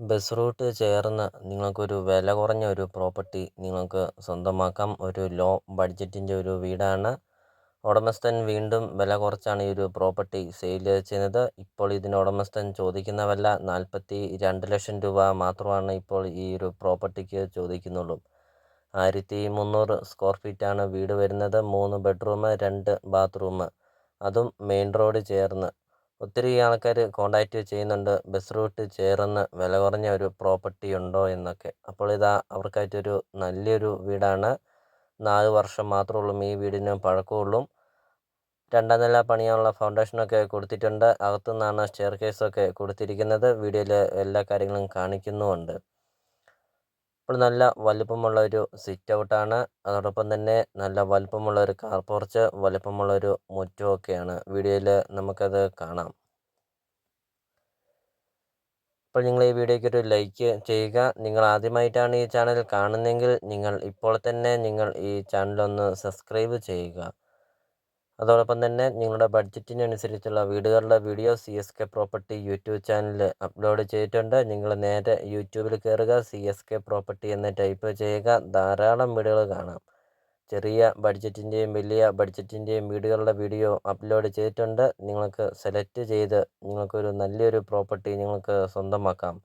Bus route ചേർന്ന് നിങ്ങൾക്കൊരു വില കുറഞ്ഞ ഒരു പ്രോപ്പർട്ടി നിങ്ങൾക്ക് സ്വന്തമാക്കാം. ഒരു ലോ ബഡ്ജറ്റിന്റെ ഒരു വീടാണ്. ഉടമസ്ഥൻ വീണ്ടും വില കുറച്ചാണ് ഈ ഒരു പ്രോപ്പർട്ടി സെയിൽ ചെയ്യുന്നത്. ഇപ്പോൾ ഇതിന് ഉടമസ്ഥൻ ചോദിക്കുന്ന നാൽപ്പത്തി രണ്ട് ലക്ഷം രൂപ മാത്രമാണ് ഇപ്പോൾ ഈ ഒരു പ്രോപ്പർട്ടിക്ക് ചോദിക്കുന്നുള്ളൂ. ആയിരത്തി മുന്നൂറ് സ്ക്വയർ ഫീറ്റാണ് വീട് വരുന്നത്. മൂന്ന് ബെഡ്റൂം രണ്ട് ബാത്റൂം അതും മെയിൻ റോഡ് ചേർന്ന് ഒത്തിരി ആൾക്കാർ കോണ്ടാക്റ്റ് ചെയ്യുന്നുണ്ട്. ബസ് റൂട്ട് ചേർന്ന് വില കുറഞ്ഞ ഒരു പ്രോപ്പർട്ടി ഉണ്ടോ എന്നൊക്കെ. അപ്പോൾ ഇതാ അവർക്കായിട്ടൊരു നല്ലൊരു വീടാണ്. നാല് വർഷം മാത്രമേ ഉള്ളൂ ഈ വീടിന് പഴക്കമുള്ളൂ. രണ്ടാം നില പണിയാനുള്ള ഫൗണ്ടേഷനൊക്കെ കൊടുത്തിട്ടുണ്ട്. അകത്തുനിന്നാണ് സ്റ്റെയർ കേസൊക്കെ കൊടുത്തിരിക്കുന്നത്. വീഡിയോയിൽ എല്ലാ കാര്യങ്ങളും കാണിക്കുന്നുമുണ്ട്. അപ്പോൾ നല്ല വലുപ്പമുള്ള ഒരു സിറ്റ് ഔട്ടാണ് അതോടൊപ്പം തന്നെ നല്ല വലുപ്പമുള്ള ഒരു കാർ പോർച്ച് വലുപ്പമുള്ള ഒരു മുറ്റമൊക്കെയാണ് വീഡിയോയിൽ നമുക്കത് കാണാം. അപ്പോൾ നിങ്ങൾ ഈ വീഡിയോയ്ക്ക് ഒരു ലൈക്ക് ചെയ്യുക. നിങ്ങൾ ആദ്യമായിട്ടാണ് ഈ ചാനൽ കാണുന്നതെങ്കിൽ നിങ്ങൾ ഇപ്പോൾ തന്നെ നിങ്ങൾ ഈ ചാനലൊന്ന് സബ്സ്ക്രൈബ് ചെയ്യുക. അതോടൊപ്പം തന്നെ നിങ്ങളുടെ ബഡ്ജറ്റിനനുസരിച്ചുള്ള വീടുകളുടെ video C S K property YouTube ചാനലിൽ അപ്ലോഡ് ചെയ്തിട്ടുണ്ട്. നിങ്ങൾ നേരെ യൂട്യൂബിൽ കയറുക സി എസ് കെ പ്രോപ്പർട്ടി എന്ന് ടൈപ്പ് ചെയ്യുക. ധാരാളം വീടുകൾ കാണാം. ചെറിയ ബഡ്ജറ്റിന്റെയും വലിയ ബഡ്ജറ്റിന്റെയും വീടുകളുടെ വീഡിയോ അപ്ലോഡ് ചെയ്തിട്ടുണ്ട്. നിങ്ങൾക്ക് സെലക്ട് ചെയ്ത് നിങ്ങൾക്കൊരു നല്ലൊരു പ്രോപ്പർട്ടി നിങ്ങൾക്ക് സ്വന്തമാക്കാം.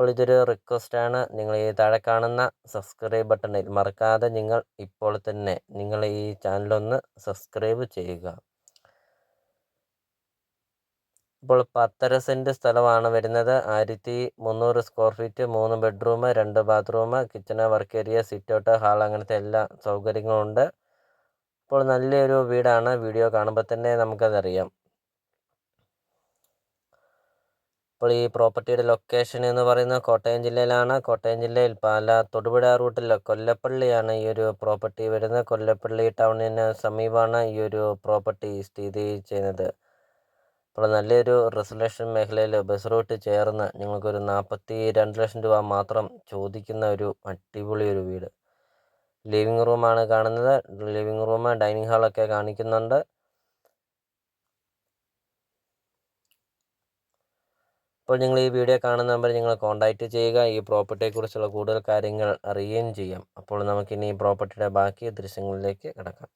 അപ്പോൾ ഇതൊരു റിക്വസ്റ്റാണ് നിങ്ങൾ ഈ താഴെ കാണുന്ന സബ്സ്ക്രൈബ് ബട്ടണിൽ മറക്കാതെ നിങ്ങൾ ഇപ്പോൾ തന്നെ നിങ്ങൾ ഈ ചാനലൊന്ന് സബ്സ്ക്രൈബ് ചെയ്യുക. ഇപ്പോൾ പത്തര സെന്റ് സ്ഥലമാണ് വരുന്നത്. ആയിരത്തി മുന്നൂറ് സ്ക്വയർ ഫീറ്റ് മൂന്ന് ബെഡ്റൂം രണ്ട് bathroom kitchen work area sit out hall അങ്ങനത്തെ എല്ലാ സൗകര്യങ്ങളും ഉണ്ട്. അപ്പോൾ നല്ലൊരു വീടാണ്. വീഡിയോ കാണുമ്പോൾ തന്നെ നമുക്കതറിയാം. അപ്പോൾ ഈ പ്രോപ്പർട്ടിയുടെ ലൊക്കേഷൻ എന്ന് പറയുന്നത് കോട്ടയം ജില്ലയിലാണ്. കോട്ടയം ജില്ലയിൽ പാല തൊടുപുഴ റൂട്ടിലെ കൊല്ലപ്പള്ളിയാണ് ഈ ഒരു പ്രോപ്പർട്ടി വരുന്നത്. കൊല്ലപ്പള്ളി ടൗണിന് സമീപമാണ് ഈ ഒരു പ്രോപ്പർട്ടി സ്ഥിതി ചെയ്യുന്നത്. അപ്പോൾ നല്ലൊരു റെസൊല്യൂഷൻ മേഖലയിൽ ബസ് റൂട്ട് ചേർന്ന് ഞങ്ങൾക്കൊരു നാൽപ്പത്തി രണ്ട് ലക്ഷം രൂപ മാത്രം ചോദിക്കുന്ന ഒരു അടിപൊളി ഒരു വീട്. ലിവിങ് റൂമാണ് കാണുന്നത്. ലിവിങ് റൂം ഡൈനിങ് ഹാളൊക്കെ കാണിക്കുന്നുണ്ട്. അപ്പോൾ നിങ്ങൾ ഈ വീഡിയോ കാണുന്ന നമ്പർ നിങ്ങൾ കോൺടാക്റ്റ് ചെയ്യുക. ഈ പ്രോപ്പർട്ടിയെക്കുറിച്ചുള്ള കൂടുതൽ കാര്യങ്ങൾ അറിയുകയും ചെയ്യാം. അപ്പോൾ നമുക്കിനി ഈ പ്രോപ്പർട്ടിയുടെ ബാക്കി ദൃശ്യങ്ങളിലേക്ക് കിടക്കാം.